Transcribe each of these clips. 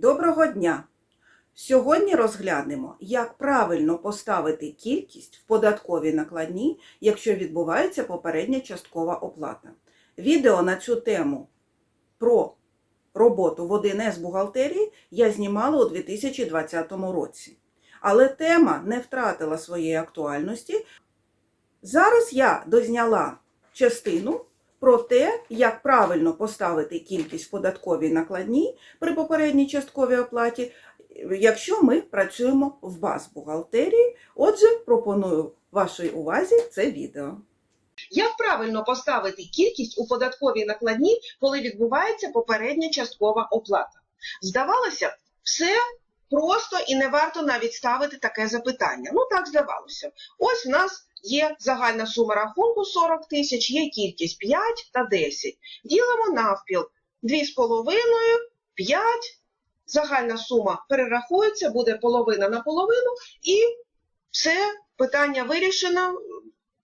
Доброго дня! Сьогодні розглянемо, як правильно поставити кількість в податковій накладній, якщо відбувається попередня часткова оплата. Відео на цю тему про роботу в 1С бухгалтерії я знімала у 2020 році. Але тема не втратила своєї актуальності. Зараз я дозняла частину про те, як правильно поставити кількість податковій накладній при попередній частковій оплаті, якщо ми працюємо в баз бухгалтерії. Отже, пропоную вашій увазі це відео. Як правильно поставити кількість у податковій накладній, коли відбувається попередня часткова оплата? Здавалося все просто і не варто навіть ставити таке запитання. Ну так здавалося. Ось в нас є загальна сума рахунку 40 тисяч, є кількість 5 та 10. Ділимо навпіл 2,5, 5. Загальна сума перерахується, буде половина на половину, і все, питання вирішено,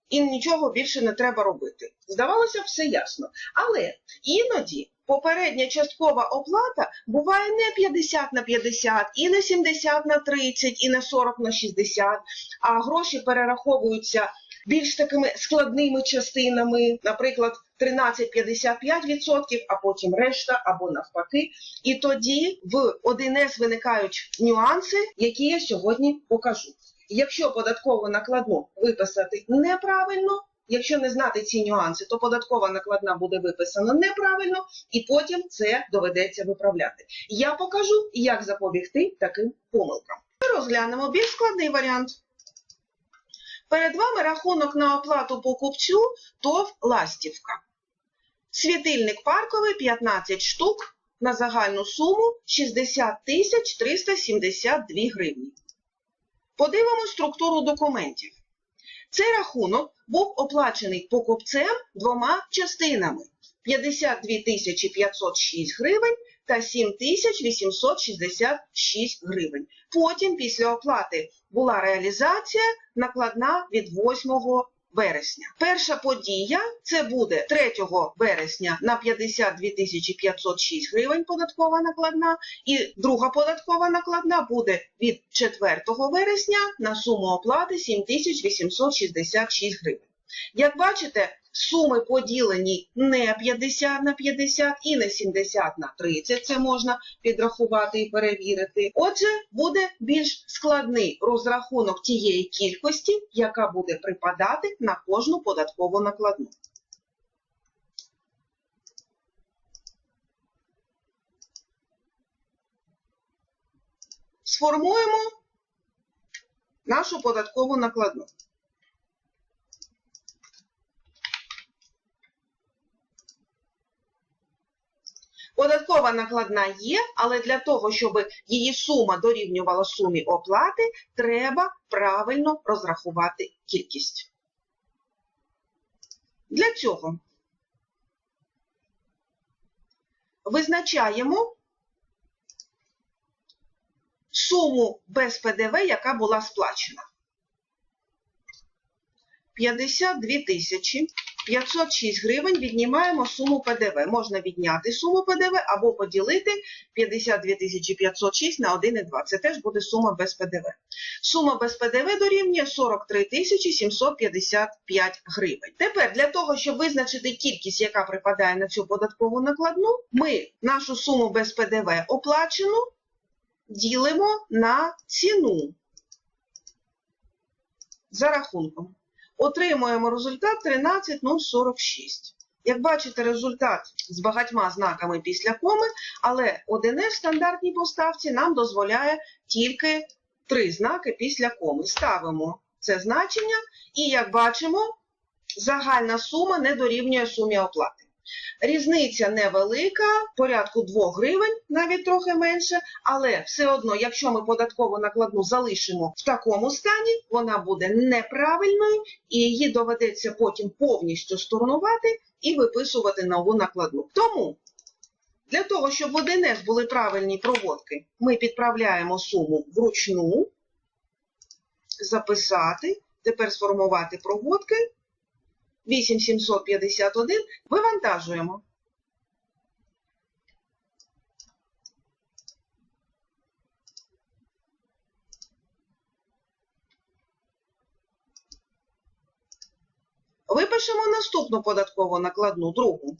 і нічого більше не треба робити. Здавалося, все ясно. Але іноді попередня часткова оплата буває не 50 на 50, і не 70 на 30, і не 40 на 60, а гроші перераховуються більш такими складними частинами, наприклад, 13,55%, а потім решта або навпаки. І тоді в 1С виникають нюанси, які я сьогодні покажу. Якщо податкову накладну виписати неправильно, якщо не знати ці нюанси, то податкова накладна буде виписана неправильно, і потім це доведеться виправляти. Я покажу, як запобігти таким помилкам. Розглянемо більш складний варіант. Перед вами рахунок на оплату покупцю ТОВ Ластівка. Світильник парковий 15 штук на загальну суму 60 тисяч 372 гривні. Подивимо структуру документів. Цей рахунок був оплачений покупцем двома частинами: 52 тисячі 506 гривень та 7 тисяч 866 гривень. Потім, після оплати, була реалізація накладна від 8 вересня. Перша подія це буде 3 вересня на 52 тисячі 506 гривень податкова накладна, і друга податкова накладна буде від 4 вересня на суму оплати 7 тисяч 866 гривень. Як бачите, суми поділені не 50 на 50 і не 70 на 30, це можна підрахувати і перевірити. Отже, буде більш складний розрахунок тієї кількості, яка буде припадати на кожну податкову накладну. Сформуємо нашу податкову накладну. Податкова накладна є, але для того, щоб її сума дорівнювала сумі оплати, треба правильно розрахувати кількість. Для цього визначаємо суму без ПДВ, яка була сплачена. 52 тисячі 506 гривень віднімаємо суму ПДВ. Можна відняти суму ПДВ або поділити 52 506 на 1,2. Це теж буде сума без ПДВ. Сума без ПДВ дорівнює 43 тисячі 755 гривень. Тепер для того, щоб визначити кількість, яка припадає на цю податкову накладну, ми нашу суму без ПДВ оплачену ділимо на ціну за рахунком отримуємо результат 13046. Як бачите, результат з багатьма знаками після коми, але 1 в стандартній поставці нам дозволяє тільки три знаки після коми. Ставимо це значення, і як бачимо, загальна сума не дорівнює сумі оплати. Різниця невелика, порядку 2 гривень, навіть трохи менше, але все одно, якщо ми податкову накладну залишимо в такому стані, вона буде неправильною і її доведеться потім повністю штурнувати і виписувати нову накладну. Тому для того, щоб в 1С були правильні проводки, ми підправляємо суму вручну, записати, тепер сформувати проводки. 8751 вивантажуємо. Випишемо наступну податкову накладну другу.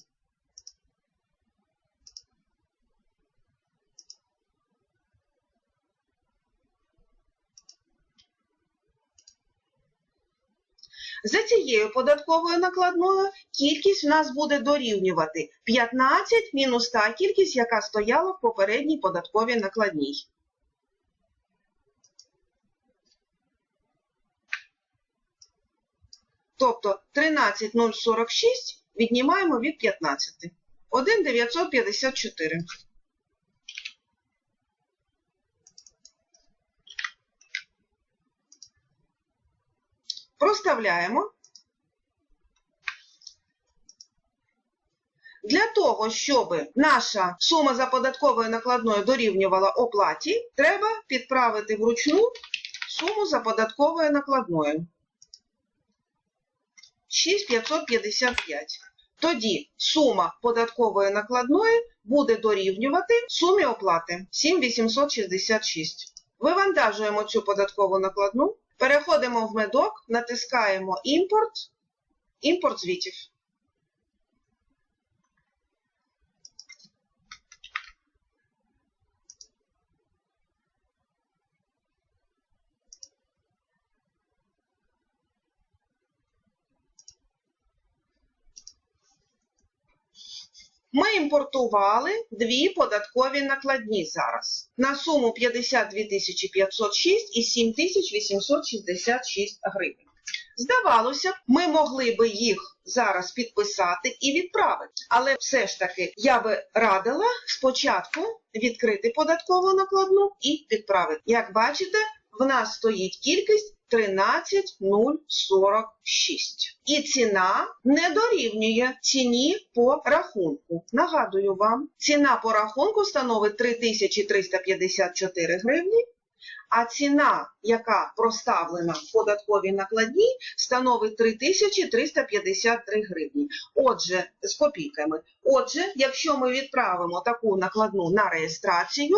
За цією податковою накладною кількість в нас буде дорівнювати 15 мінус та кількість, яка стояла в попередній податковій накладній. Тобто 13046 віднімаємо від 15. 1,954. Проставляємо. Для того, щоб наша сума за податковою накладною дорівнювала оплаті, треба підправити вручну суму за податковою накладною. 6555. Тоді сума податкової накладної буде дорівнювати сумі оплати 7866. Вивантажуємо цю податкову накладну, переходимо в медок, натискаємо імпорт, імпорт звітів. Ми імпортували дві податкові накладні зараз на суму 52 506 і 7 866 гривень. Здавалося б, ми могли би їх зараз підписати і відправити. Але все ж таки я би радила спочатку відкрити податкову накладну і відправити. Як бачите, в нас стоїть кількість 13046. І ціна не дорівнює ціні по рахунку. Нагадую вам, ціна по рахунку становить 3354 гривні, а ціна, яка проставлена в податковій накладній, становить 3353 гривні. Отже, з копійками. Отже, якщо ми відправимо таку накладну на реєстрацію,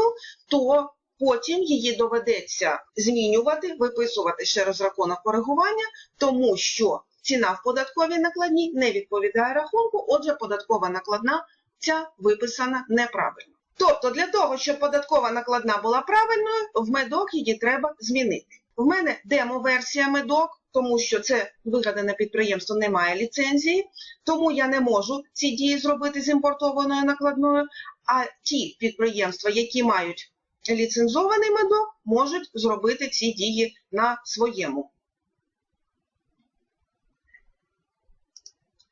то потім її доведеться змінювати, виписувати ще розрахунок коригування, тому що ціна в податковій накладній не відповідає рахунку, отже, податкова накладна ця виписана неправильно. Тобто для того, щоб податкова накладна була правильною, в медок її треба змінити. В мене демо-версія медок, тому що це вигадане підприємство не має ліцензії, тому я не можу ці дії зробити з імпортованою накладною. А ті підприємства, які мають ліцензований медок, можуть зробити ці дії на своєму.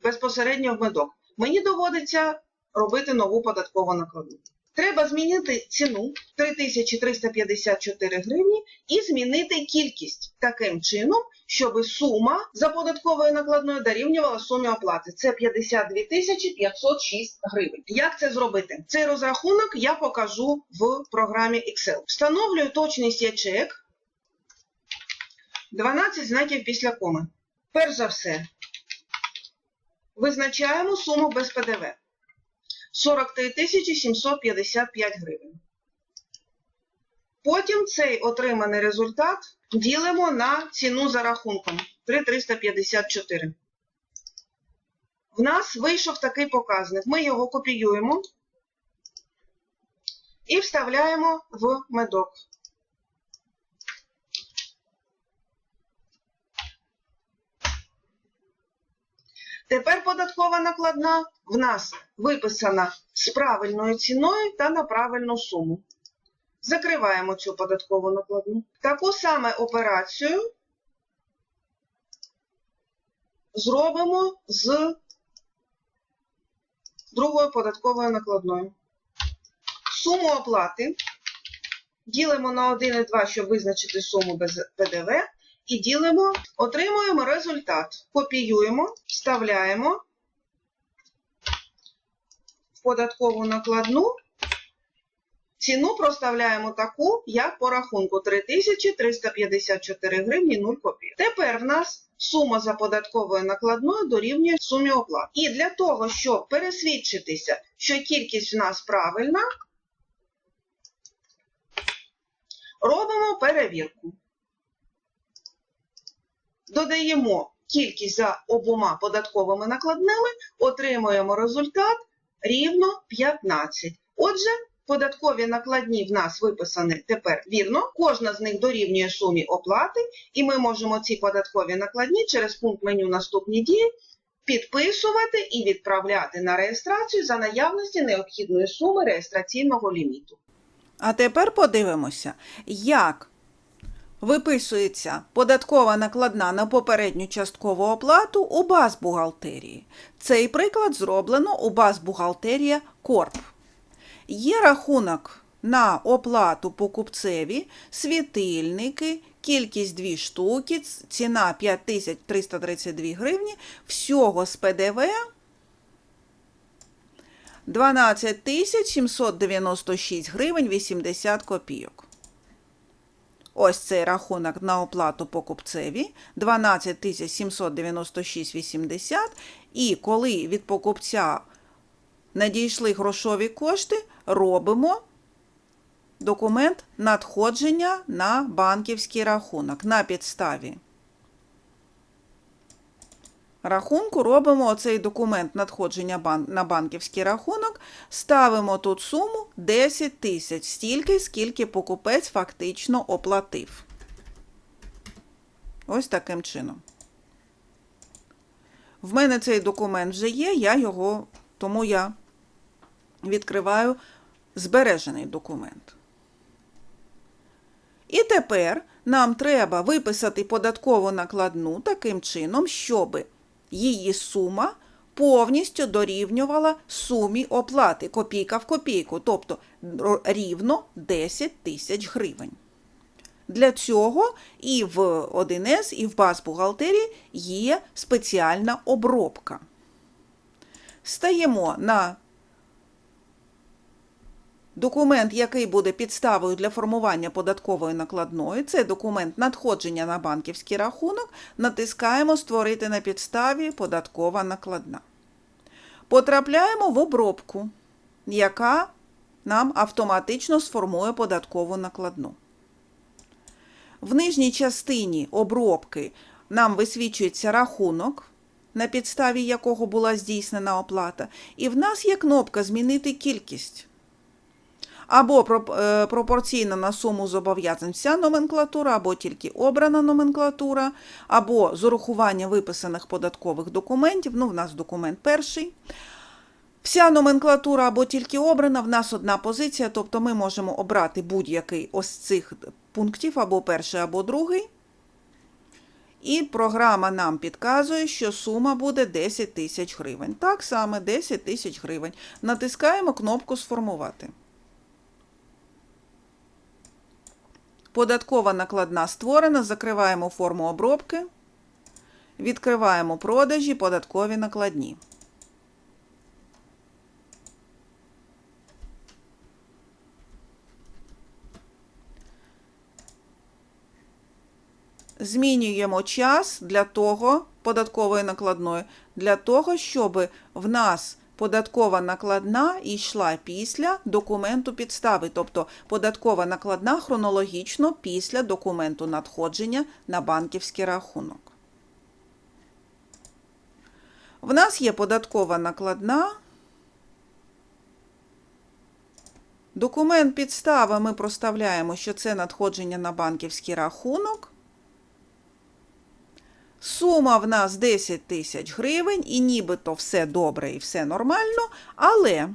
Безпосередньо в медок. Мені доводиться робити нову податкову накладну. Треба змінити ціну 3354 гривні і змінити кількість таким чином, щоб сума за податковою накладною дорівнювала сумі оплати. Це 52 506 гривень. Як це зробити? Цей розрахунок я покажу в програмі Excel. Встановлюю точність ячеек. 12 знаків після коми. Перш за все, визначаємо суму без ПДВ. 43 тисячі 755 гривень. Потім цей отриманий результат ділимо на ціну за рахунком 3,354. В нас вийшов такий показник. Ми його копіюємо і вставляємо в медок. Тепер податкова накладна в нас виписана з правильною ціною та на правильну суму. Закриваємо цю податкову накладну. Таку саме операцію зробимо з другою податковою накладною. Суму оплати ділимо на 1,2, щоб визначити суму без ПДВ. І ділимо, отримуємо результат. Копіюємо, вставляємо в податкову накладну. Ціну проставляємо таку, як по рахунку 3354 гривні 0 копійок. Тепер в нас сума за податковою накладною дорівнює сумі оплат. І для того, щоб пересвідчитися, що кількість в нас правильна, робимо перевірку. Додаємо кількість за обома податковими накладними, отримуємо результат рівно 15. Отже, податкові накладні в нас виписані тепер вірно. Кожна з них дорівнює сумі оплати, і ми можемо ці податкові накладні через пункт меню наступні дії підписувати і відправляти на реєстрацію за наявності необхідної суми реєстраційного ліміту. А тепер подивимося, як виписується податкова накладна на попередню часткову оплату у базбухгалтерії. Цей приклад зроблено у базбухгалтерія Корп. Є рахунок на оплату покупцеві, світильники, кількість 2 штуки, ціна 5332 гривні, всього з ПДВ 12 796 гривень 80 копійок. Ось цей рахунок на оплату покупцеві 12 796,80. І коли від покупця надійшли грошові кошти, робимо документ надходження на банківський рахунок на підставі. Рахунку робимо оцей документ надходження на банківський рахунок, ставимо тут суму 10 тисяч, стільки, скільки покупець фактично оплатив. Ось таким чином. В мене цей документ вже є, я його, тому я відкриваю збережений документ. І тепер нам треба виписати податкову накладну таким чином, щоб її сума повністю дорівнювала сумі оплати копійка в копійку, тобто рівно 10 тисяч гривень. Для цього і в 1С, і в базбухгалтерії є спеціальна обробка. Стаємо на Документ, який буде підставою для формування податкової накладної, це документ надходження на банківський рахунок. Натискаємо Створити на підставі податкова накладна. Потрапляємо в обробку, яка нам автоматично сформує податкову накладну. В нижній частині обробки нам висвічується рахунок, на підставі якого була здійснена оплата, і в нас є кнопка Змінити кількість або е, пропорційно на суму зобов'язань вся номенклатура, або тільки обрана номенклатура, або з урахування виписаних податкових документів. Ну, в нас документ перший. Вся номенклатура або тільки обрана, в нас одна позиція, тобто ми можемо обрати будь-який ось цих пунктів, або перший, або другий. І програма нам підказує, що сума буде 10 тисяч гривень. Так саме 10 тисяч гривень. Натискаємо кнопку Сформувати. Податкова накладна створена, закриваємо форму обробки, відкриваємо продажі, податкові накладні. Змінюємо час для того, податкової накладної, для того, щоб в нас податкова накладна йшла після документу підстави, тобто податкова накладна хронологічно після документу надходження на банківський рахунок. В нас є податкова накладна. Документ підстави ми проставляємо, що це надходження на банківський рахунок. Сума в нас 10 тисяч гривень, і нібито все добре і все нормально, але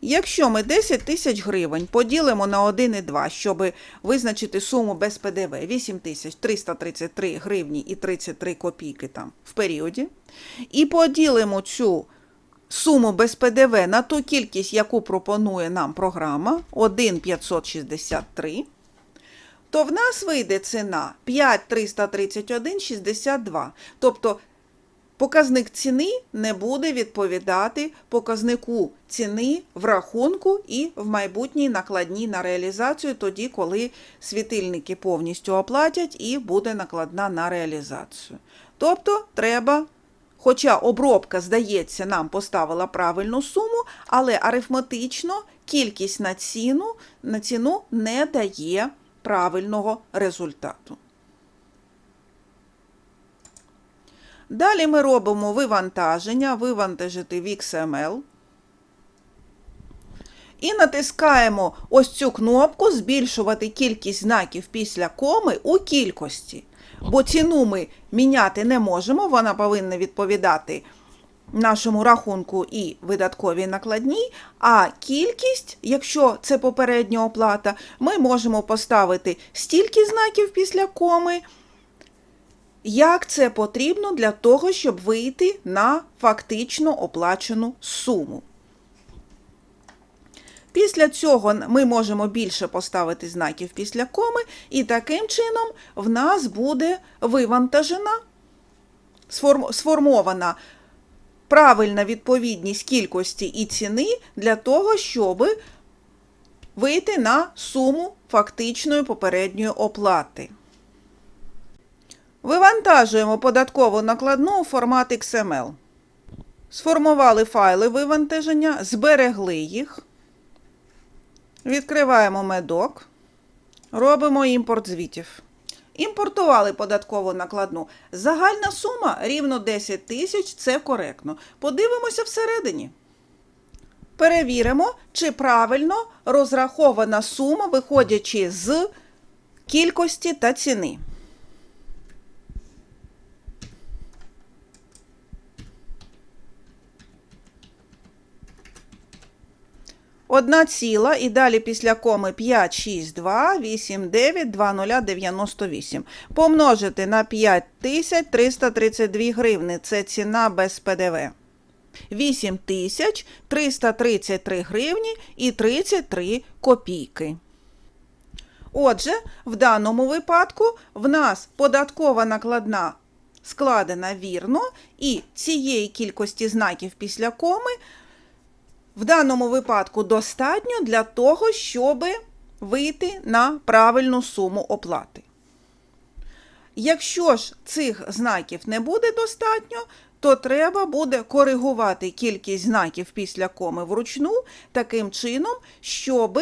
якщо ми 10 тисяч гривень поділимо на 1,2, щоб визначити суму без ПДВ 8 тисяч 333 гривні і 33 копійки там в періоді, і поділимо цю суму без ПДВ на ту кількість, яку пропонує нам програма 1,563, то в нас вийде ціна 5,331,62. Тобто показник ціни не буде відповідати показнику ціни в рахунку і в майбутній накладній на реалізацію, тоді, коли світильники повністю оплатять і буде накладна на реалізацію. Тобто треба Хоча обробка, здається, нам поставила правильну суму, але арифметично кількість на ціну, на ціну не дає правильного результату. Далі ми робимо вивантаження, вивантажити в XML. І натискаємо ось цю кнопку збільшувати кількість знаків після коми у кількості. Бо ціну ми міняти не можемо, вона повинна відповідати нашому рахунку і видатковій накладній. А кількість, якщо це попередня оплата, ми можемо поставити стільки знаків після коми, як це потрібно для того, щоб вийти на фактично оплачену суму. Після цього ми можемо більше поставити знаків після коми, і таким чином в нас буде вивантажена, сформ- сформована правильна відповідність кількості і ціни для того, щоб вийти на суму фактичної попередньої оплати. Вивантажуємо податкову накладну у формат XML. Сформували файли вивантаження, зберегли їх. Відкриваємо медок, робимо імпорт звітів. Імпортували податкову накладну. Загальна сума рівно 10 тисяч, це коректно. Подивимося всередині. Перевіримо, чи правильно розрахована сума, виходячи з кількості та ціни. Одна ціла і далі після коми 5, 6, 2, 8, 9, 2, 0, 98. Помножити на 5332 гривни. Це ціна без ПДВ. 8333 гривні і 33 копійки. Отже, в даному випадку в нас податкова накладна складена вірно, і цієї кількості знаків після коми в даному випадку достатньо для того, щоб вийти на правильну суму оплати. Якщо ж цих знаків не буде достатньо, то треба буде коригувати кількість знаків після коми вручну таким чином, щоб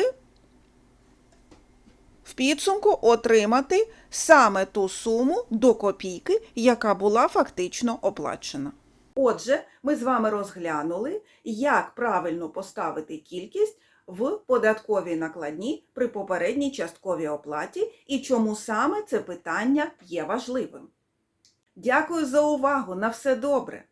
в підсумку отримати саме ту суму до копійки, яка була фактично оплачена. Отже, ми з вами розглянули, як правильно поставити кількість в податковій накладні при попередній частковій оплаті і чому саме це питання є важливим. Дякую за увагу! На все добре!